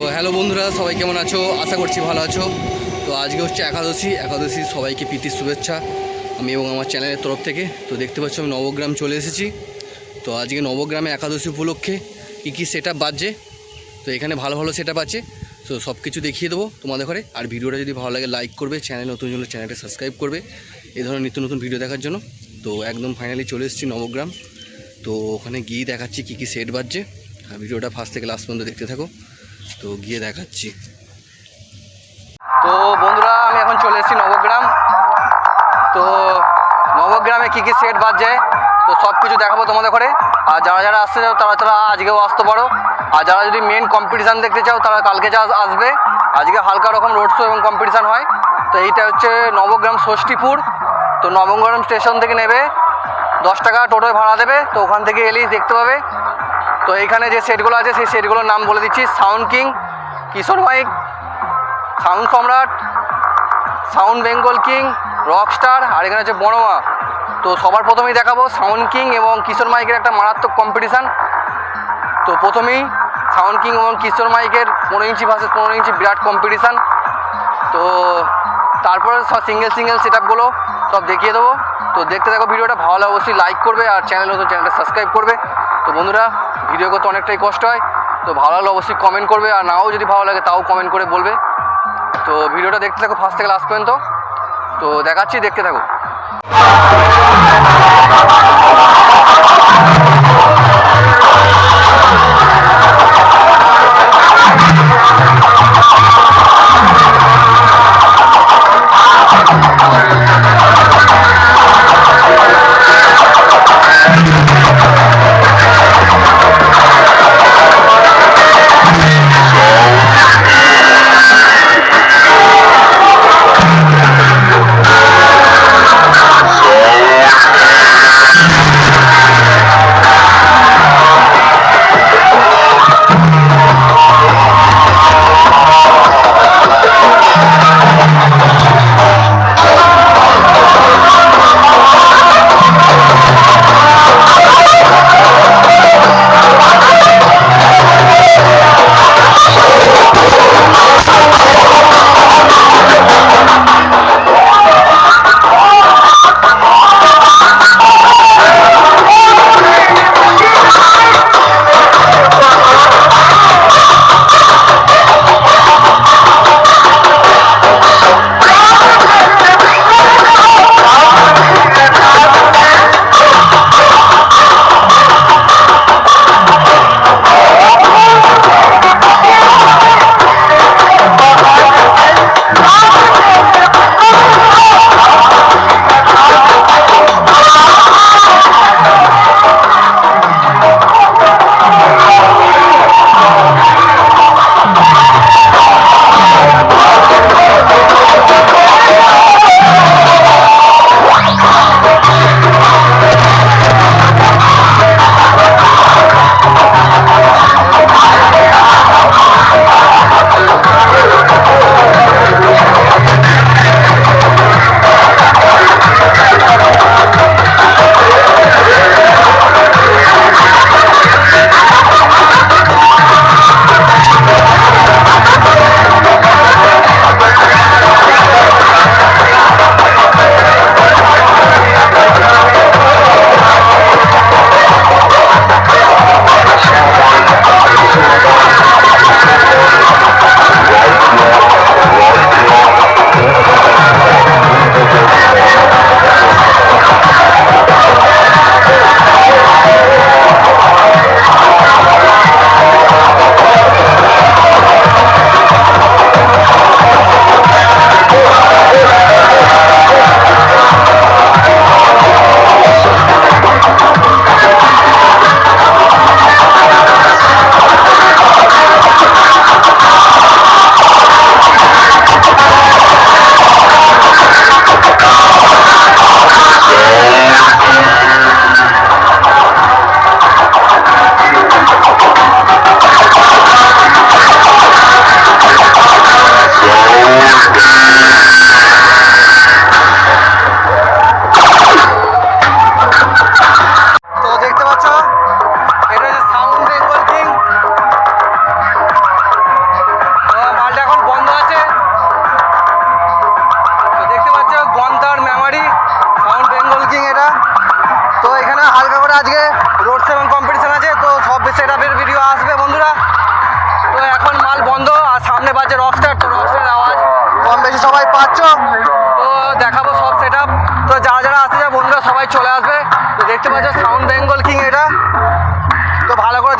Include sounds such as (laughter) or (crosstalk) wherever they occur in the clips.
Hello বন্ধুরা, সবাই কেমন আছো? আশা করছি ভালো আছো। তো আজকে হচ্ছে একাদশী। একাদশী সবাইকে প্রীতির শুভেচ্ছা। আমি এবং আমার চ্যানেলের তরফ থেকে। তো দেখতে পাচ্ছ, আমি নবগ্রাম চলে এসেছি। তো আজকে নবগ্রামে একাদশী উপলক্ষে কী কী সেট আপ বাজছে? তো এখানে ভালো ভালো সেট আপ আছে। তো সব কিছু দেখিয়ে দেবো তোমাদের ঘরে। আর ভিডিওটা যদি ভালো লাগে লাইক করবে। চ্যানেল নতুন জন্য চ্যানেলটা সাবস্ক্রাইব করবে। এই ধরনের নিত্য নতুন ভিডিও দেখার জন্য। তো একদম ফাইনালি চলে এসেছি নবগ্রাম। তো ওখানে গিয়ে দেখাচ্ছি কী কী সেট বাজছে। আর ভিডিওটা ফার্স্ট থেকে লাস্ট পর্যন্ত দেখতে থাকো। তো গিয়ে দেখাচ্ছি। তো বন্ধুরা, আমি এখন চলে এসেছি নবগ্রাম। তো নবগ্রামে কী কী সেট বাজছে, তো সব কিছু দেখাবো তোমাদের ঘরে। আর যারা যারা আসতে চাও, তারা তারা আজকেও আসতে পারো। আর যারা যদি মেন কম্পিটিশান দেখতে চাও, তারা কালকে যা আসবে। আজকে হালকা রকম রোড শো এবং কম্পিটিশান হয়। তো এইটা হচ্ছে নবগ্রাম ষষ্ঠীপুর। তো নবগ্রাম স্টেশন থেকে নেবে। দশ টাকা টোটোয় ভাড়া দেবে। তো ওখান থেকে এলেই দেখতে পাবে। তো এইখানে যে সেটগুলো আছে, সেই সেটগুলোর নাম বলে দিচ্ছি, sound king, Kishore mike, sound Samrat, sound Bengal king rockstar আর এখানে হচ্ছে বড়মা তো সবার প্রথমেই দেখাবো সাউন্ড কিং এবং কিশোর মাইকের একটা মারাত্মক কম্পিটিশান তো প্রথমেই সাউন্ড কিং এবং কিশোর মাইকের পনেরো ইঞ্চি ভার্সেস পনেরো ইঞ্চি বিরাট কম্পিটিশান তো তারপরে সব সিঙ্গেল সিঙ্গেল সেট আপগুলো সব দেখিয়ে দেবো। তো দেখতে থাকো ভিডিওটা, ভালো অবশ্যই লাইক করবে আর চ্যানেল নতুন চ্যানেলটা সাবস্ক্রাইব করবে। তো বন্ধুরা ভিডিও করতে অনেকটাই কষ্ট হয়। তো ভালো লাগলে অবশ্যই কমেন্ট করবে, আর নাও যদি ভালো লাগে তাও কমেন্ট করে বলবে। তো ভিডিওটা দেখতে থাকো ফার্স্ট থেকে লাস্ট পর্যন্ত। তো দেখাচ্ছি, দেখতে থাকো।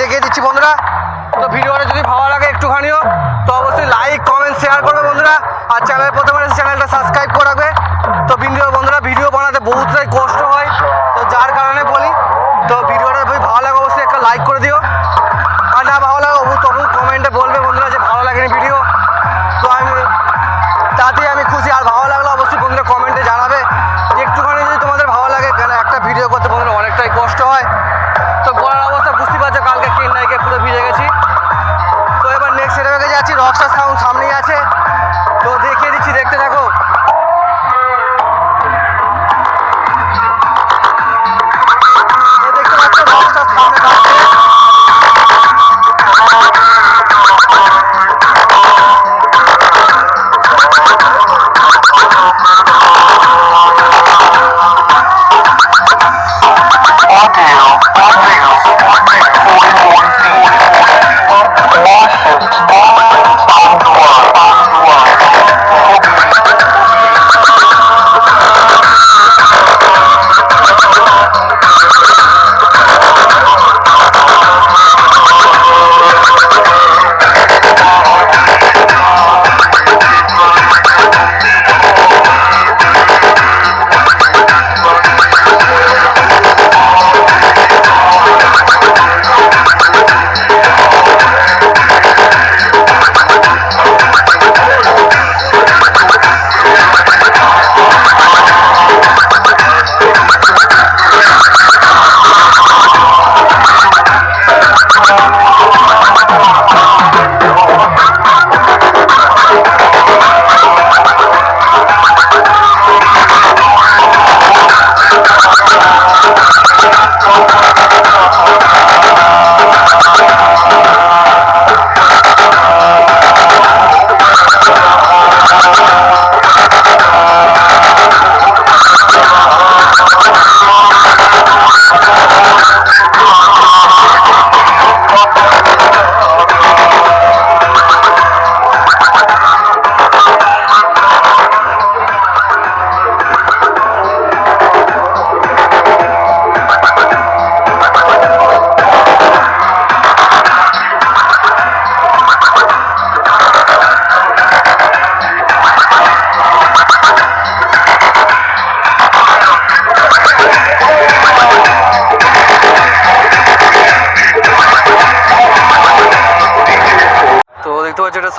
দেখিয়ে দিচ্ছি বন্ধুরা। তো ভিডিওটা যদি ভালো লাগে একটুখানিও, তো অবশ্যই লাইক কমেন্ট শেয়ার করবে বন্ধুরা। আর চ্যানেল প্রথমে চ্যানেলটা সাবস্ক্রাইব করে রাখবে। তো বিন্দু বন্ধুরা, ভিডিও বানাতে বহুতটাই কষ্ট হয়। তো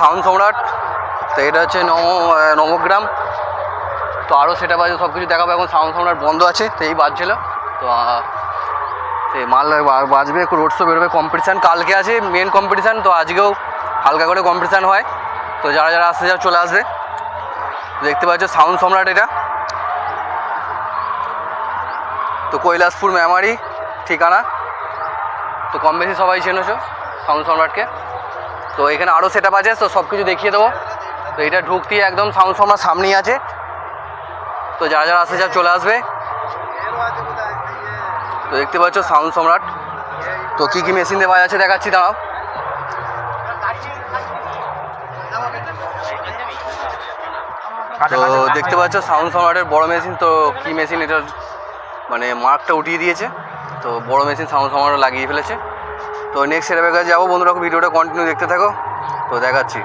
সাউন্ড সম্রাট, তো এটা হচ্ছে নম নবগ্রাম তো আরও সেটা বাজে সব কিছু দেখাবো, এখন সাউন্ড সম্রাট বন্ধ আছে, তো এই বাজছিল। তো মাল বাজবে রোড শো বেরোবে কম্পিটিশান কালকে আছে মেন কম্পিটিশান তো আজকেও হালকা করে কম্পিটিশান হয়। তো যারা যারা আসতে যাও চলে আসবে। দেখতে পাচ্ছ সাউন্ড সম্রাট এটা। তো কৈলাসপুর মেমারি ঠিকানা। তো কম বেশি সবাই চেনেছো সাউন্ড সম্রাটকে। তো এখানে আরও সেট আপ আছে, তো সব কিছু দেখিয়ে দেবো। তো এটা ঢুকতেই একদম সাউন্ড সম্রাট সামনেই আছে। তো যারা যারা আসতে চাও চলে আসবে। তো দেখতে পাচ্ছ সাউন্ড সম্রাট। তো কী কী মেশিন দেওয়া আছে দেখাচ্ছি, দাঁড়াও। তো দেখতে পাচ্ছ সাউন্ড সম্রাটের বড় মেশিন তো কী মেশিন এটার মানে মার্কটা উঠিয়ে দিয়েছে। তো বড় মেশিন সাউন্ড সম্রাট লাগিয়ে ফেলেছে। তো নেক্সট সেটার কাছে যাব। বন্ধুরা ভিডিওটা কন্টিনিউ দেখতে থাকো। তো দেখাচ্ছি।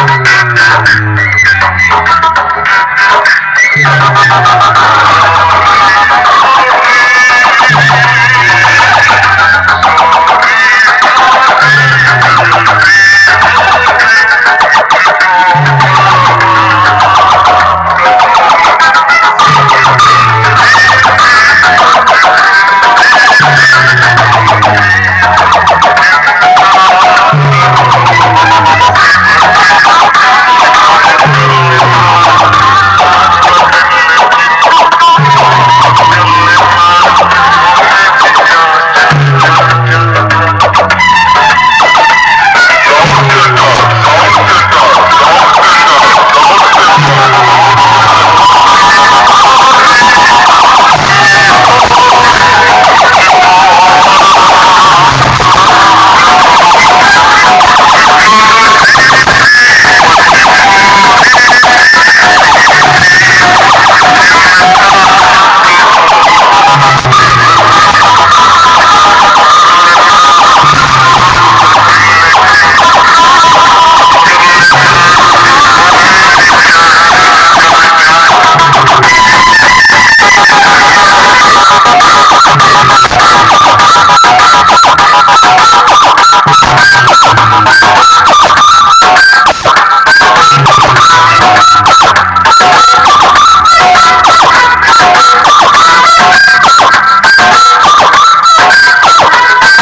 Thank you.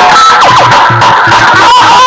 Oh! (laughs)